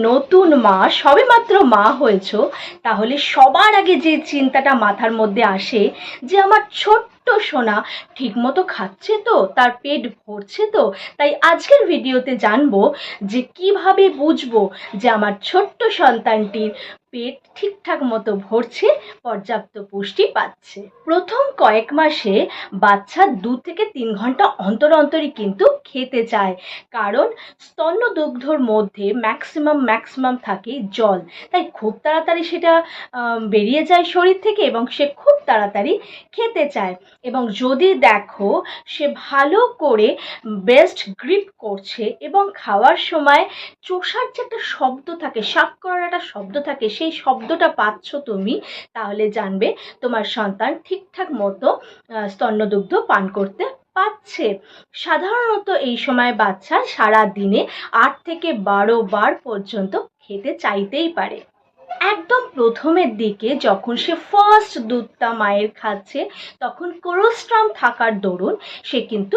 নতুন মা, সবে মাত্র মা হয়েছো, তাহলে সবার আগে যে চিন্তাটা মাথার মধ্যে আসে যে আমার ছোট্ট সোনা ঠিকমতো খাচ্ছে তো, তার পেট ভরছে তো, তাই আজকের ভিডিওতে জানব যে কীভাবে বুঝব যে আমার ছোট্ট সন্তানটির পেট ঠিকঠাক মতো ভরছে, পর্যাপ্ত পুষ্টি পাচ্ছে। প্রথম কয়েক মাসে বাচ্চা দু থেকে তিন ঘণ্টা অন্তর অন্তরই কিন্তু খেতে চায়, কারণ স্তন্যদুগ্ধর মধ্যে ম্যাক্সিমাম ম্যাক্সিমাম থাকে জল, তাই খুব তাড়াতাড়ি সেটা বেরিয়ে যায় শরীর থেকে এবং সে খুব তাড়াতাড়ি খেতে চায়। এবং যদি দেখো, সে ভালো করে বেস্ট গ্রিপ করছে এবং খাওয়ার সময় চোষার যে একটা শব্দ থাকে শাক করার একটা শব্দ থাকে, সেই শব্দটা পাচ্ছ তুমি, তাহলে জানবে তোমার সন্তান ঠিকঠাক মতো স্তন্যদুগ্ধ পান করতে পাচ্ছে সাধারণত এই সময় বাচ্চা সারা দিনে আট থেকে বারো বার পর্যন্ত খেতে চাইতেই পারে। একদম প্রথমের দিকে যখন সে ফার্স্ট দুধটা মায়ের খাচ্ছে, তখন কোলোস্ট্রাম থাকার দরুন সে কিন্তু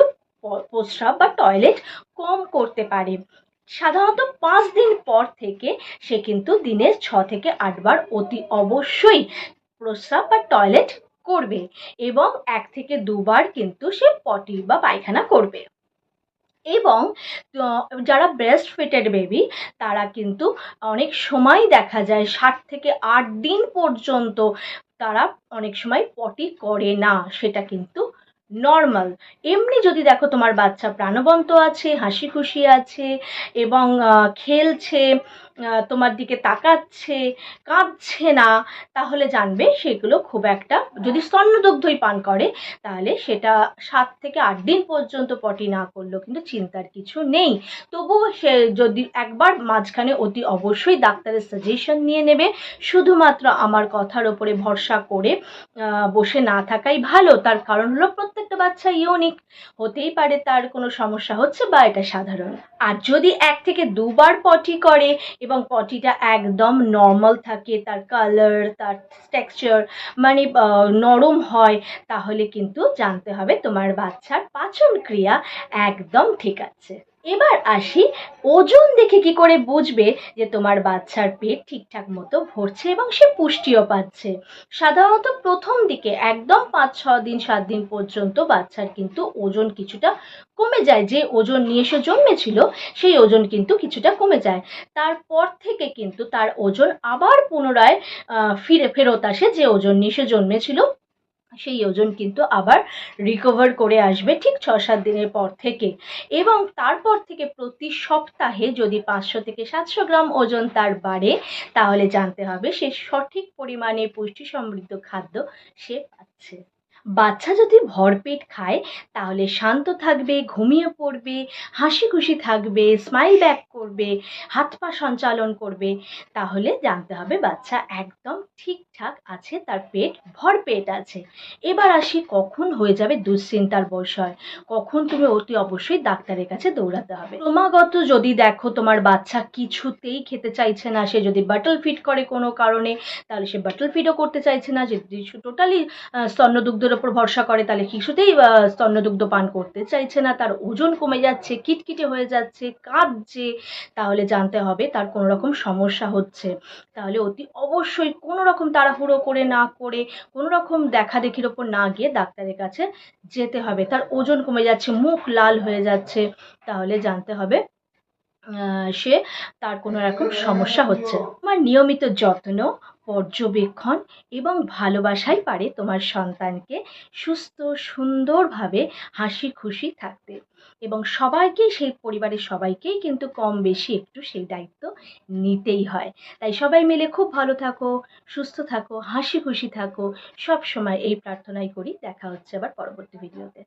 প্রস্রাব বা টয়লেট কম করতে পারে। সাধারণত পাঁচ দিন পর থেকে সে কিন্তু দিনে ছ থেকে আটবার অতি অবশ্যই প্রস্রাব বা টয়লেট করবে এবং এক থেকে দুবার কিন্তু সে পটি বা পায়খানা করবে। এবং যারা ব্রেস্ট ফিটেড বেবি তারা কিন্তু অনেক সময় দেখা যায় ষাট থেকে আট দিন পর্যন্ত তারা অনেক সময় পটি করে না, সেটা কিন্তু নর্মাল এমনি যদি দেখো তোমার বাচ্চা প্রাণবন্ত আছে হাসি খুশি আছে এবং খেলছে তোমার দিকে তাকাচ্ছে, কাঁদছে না, তাহলে জানবে সেগুলো খুব একটা, যদি স্তন্যদুগ্ধই পান করে, তাহলে সেটা সাত থেকে আট দিন পর্যন্ত পটি না করলেও কিন্তু চিন্তার কিছু নেই। তবুও সে যদি একবার মাঝখানে অতি অবশ্যই ডাক্তারের সাজেশন নিয়ে নেবে, শুধুমাত্র আমার কথার ওপরে ভরসা করে বসে না থাকাই ভালো। তার কারণ হলো প্রত্যেকটা বাচ্চা ইউনিক হতেই পারে তার কোনো সমস্যা হচ্ছে বা এটা সাধারণ। আর যদি এক থেকে দুবার পটি করে এবং পটিটা একদম নর্মাল থাকে, তার কালার তার টেক্সচার মানে নরম হয়, তাহলে কিন্তু জানতে হবে তোমার বাচ্চার পাচন ক্রিয়া একদম ঠিক আছে। এবার আসি ওজন দেখে কি করে বুঝবে যে তোমার বাচ্চার পেট ঠিকঠাক মতো ভরছে এবং সে পুষ্টিও পাচ্ছে। সাধারণত প্রথম দিকে একদম পাঁচ, ছ দিন, সাত দিন পর্যন্ত বাচ্চার কিন্তু ওজন কিছুটা কমে যায়। যে ওজন নিয়ে সে জন্মেছিল, সেই ওজন কিন্তু কিছুটা কমে যায়। তারপর থেকে কিন্তু তার ওজন আবার পুনরায় ফিরে ফেরত আসে যে ওজন নিয়ে সে জন্মেছিল। সেই ওজন কিন্তু আবার রিকভার করে আসবে ঠিক ছ সাত দিনের পর থেকে। এবং তারপর থেকে প্রতি সপ্তাহে যদি পাঁচশো থেকে সাতশো গ্রাম ওজন তার বাড়ে, তাহলে জানতে হবে সে সঠিক পরিমাণে পুষ্টি সমৃদ্ধ খাদ্য সে পাচ্ছে। বাচ্চা যদি ভরপেট খায়, তাহলে শান্ত থাকবে, ঘুমিয়ে পড়বে হাসি খুশি থাকবে স্মাইল ব্যাক করবে, হাত পা সঞ্চালন করবে, তাহলে জানতে হবে বাচ্চা একদম ঠিকঠাক আছে, তার পেট ভরপেট আছে। এবার আসি কখন হয়ে যাবে দুশ্চিন্তার বিষয়। কখন তুমি অতি অবশ্যই ডাক্তারের কাছে দৌড়াতে হবে। ক্রমাগত যদি দেখো তোমার বাচ্চা কিছুতেই খেতে চাইছে না, সে যদি বাটল ফিট করে কোনো কারণে, তাহলে সে বাটল ফিটও করতে চাইছে না যদি টোটালি স্তন্যদুগ্ধের ওপর ভরসা করে, তাহলে কিছুতেই স্তন্যদুগ্ধ পান করতে চাইছে না। তার ওজন কমে যাচ্ছে, কিটকিটে হয়ে যাচ্ছে, কাঁদছে। তাহলে জানতে হবে তার কোনো রকম সমস্যা হচ্ছে। তাহলে অতি অবশ্যই কোনো রকম তাড়াহুড়ো করে না করে, কোনো রকম দেখাদেখির ওপর না গিয়ে ডাক্তারের কাছে যেতে হবে। তার ওজন কমে যাচ্ছে, মুখ লাল হয়ে যাচ্ছে। তাহলে জানতে হবে সে তার কোনো রকম সমস্যা হচ্ছে। তোমার নিয়মিত যত্ন, পর্যবেক্ষণ এবং ভালোবাসাই পারে তোমার সন্তানকে সুস্থ, সুন্দরভাবে হাসি খুশি থাকতে। এবং সবাইকেই, সেই পরিবারের সবাইকেই কিন্তু কম বেশি একটু সেই দায়িত্ব নিতেই হয়। তাই সবাই মিলে খুব ভালো থাকো, সুস্থ থাকো হাসি খুশি থাকো। সব সময় এই প্রার্থনাই করি। দেখা হচ্ছে আবার পরবর্তী ভিডিওতে